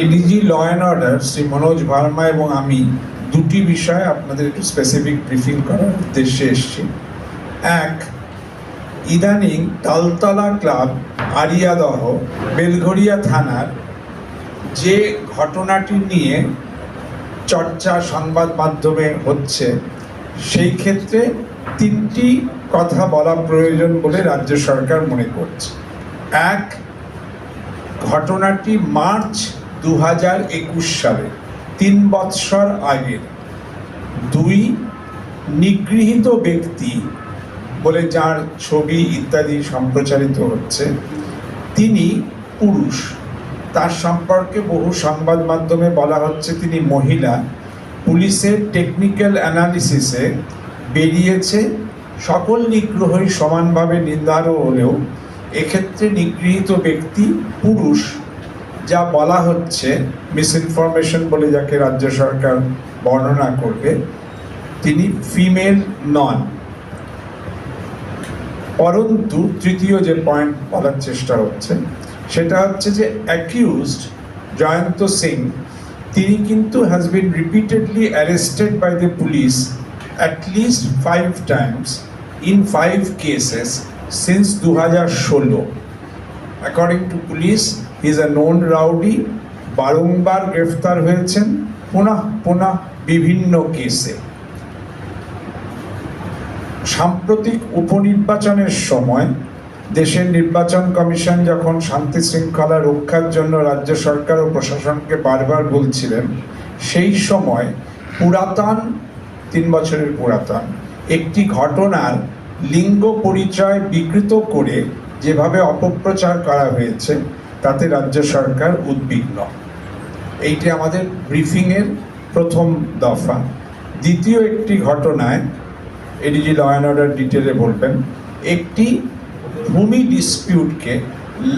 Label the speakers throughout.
Speaker 1: ADG law and order, Shri Manoj Verma এবং আমি দুটি বিষয়ে আপনাদের একটু স্পেসিফিক ব্রিফিং করার উদ্দেশ্যে এসেছি। এক, ইদানিং তালতলা ক্লাব আরিয়াদহ বেলঘরিয়া থানার যে ঘটনাটি নিয়ে চর্চা সংবাদ মাধ্যমে হচ্ছে, সেই ক্ষেত্রে তিনটি কথা বলা প্রয়োজন বলে রাজ্য সরকার মনে করছে। এক, ঘটনাটি মার্চ দু হাজার একুশ সালে, তিন বৎসর আগের দুই নিগৃহীত ব্যক্তি বলে যার ছবি ইত্যাদি সম্প্রচারিত হচ্ছে, তিনি পুরুষ। তার সম্পর্কে বহু সংবাদ মাধ্যমে বলা হচ্ছে, তিনি মহিলা। পুলিশের টেকনিক্যাল অ্যানালিসিসে বেরিয়েছে। সকল নিগ্রহই সমানভাবে নির্ধারণ হলেও এক্ষেত্রে নিগৃহীত ব্যক্তি পুরুষ। যা বলা হচ্ছে মিসইনফরমেশন বলে যাকে রাজ্য সরকার বর্ণনা করবে, তিনি ফিমেল নন। পরন্তু তৃতীয় যে পয়েন্ট বলার চেষ্টা হচ্ছে, সেটা হচ্ছে যে অ্যাকিউজড জয়ন্ত সিং, তিনি কিন্তু has been repeatedly arrested by the police at least five times in five cases since দু হাজার ষোলো। According to police is a known rowdy বারংবার গ্রেফতার হয়েছেন, পুনঃ পুনঃ বিভিন্ন কেসে। সাম্প্রতিক উপনির্বাচনের সময় দেশের নির্বাচন কমিশন যখন শান্তি শৃঙ্খলা রক্ষার জন্য রাজ্য সরকার ও প্রশাসনকে বারবার বলছিলেন, সেই সময় পুরাতন, তিন বছরের পুরাতন, একটি ঘটনার লিঙ্গ পরিচয় বিকৃত করে যেভাবে অপপ্রচার করা হয়েছে তাতে রাজ্য সরকার উদ্বিগ্ন। এইটি আমাদের ব্রিফিংয়ের প্রথম দফা। দ্বিতীয় একটি ঘটনায় এডিজি ল অ্যান্ড অর্ডার ডিটেলে বলবেন, একটি ভূমি ডিসপিউটকে,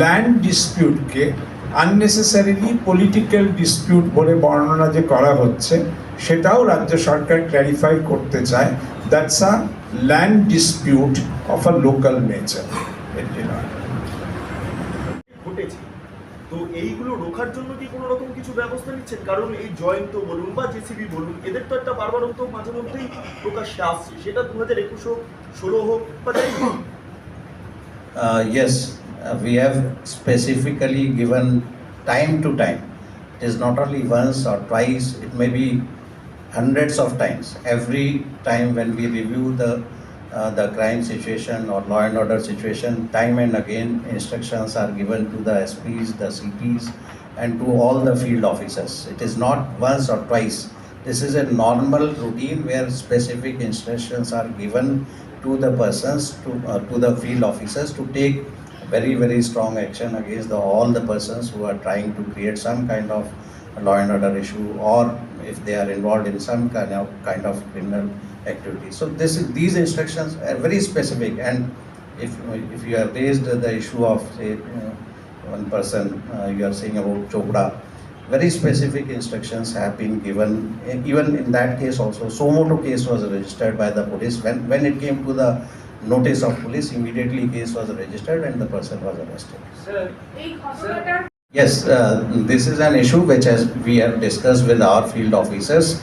Speaker 1: ল্যান্ড ডিসপিউটকে আননেসেসারিলি পলিটিক্যাল ডিসপিউট বলে বর্ণনা যে করা হচ্ছে, সেটাও রাজ্য সরকার ক্ল্যারিফাই করতে চায়। That's a land dispute of a local nature.
Speaker 2: তো এইগুলো রোখার জন্য কি কোনো রকম কিছু ব্যবস্থা নিচ্ছেন কারণ এই জয়ন্ত বলুন বা জেসিবি বলুন এদের তো একটা বারবারন্ত মাঝে মধ্যেই প্রকাশ্যে আসছে সেটা দু হাজার একুশ হোক ষোলো হোক বা যাই হোক
Speaker 3: Uh, uh, we have specifically given time to time. It is not only once or twice, it may be hundreds of times. Every time when we review the, uh, the crime situation or law and order situation, time and again instructions are given to the SPs, the CPs, and to all the field officers. It is not once or twice. This is a normal routine where specific instructions are given to the persons, to, uh, to the field officers to take very, very strong action against the, all the persons who are trying to create some kind of law and order issue or if they are involved in some kind of, kind of criminal so this, these instructions are very specific and if, if you have raised the issue of say one person uh, you are saying about Chopra, very specific instructions have been given even in that case also Somoto case was registered by the police when, when it came to the notice of police immediately case was registered and the person was arrested.
Speaker 4: Sir.
Speaker 3: Yes, uh, this is an issue which has we have discussed with our field officers.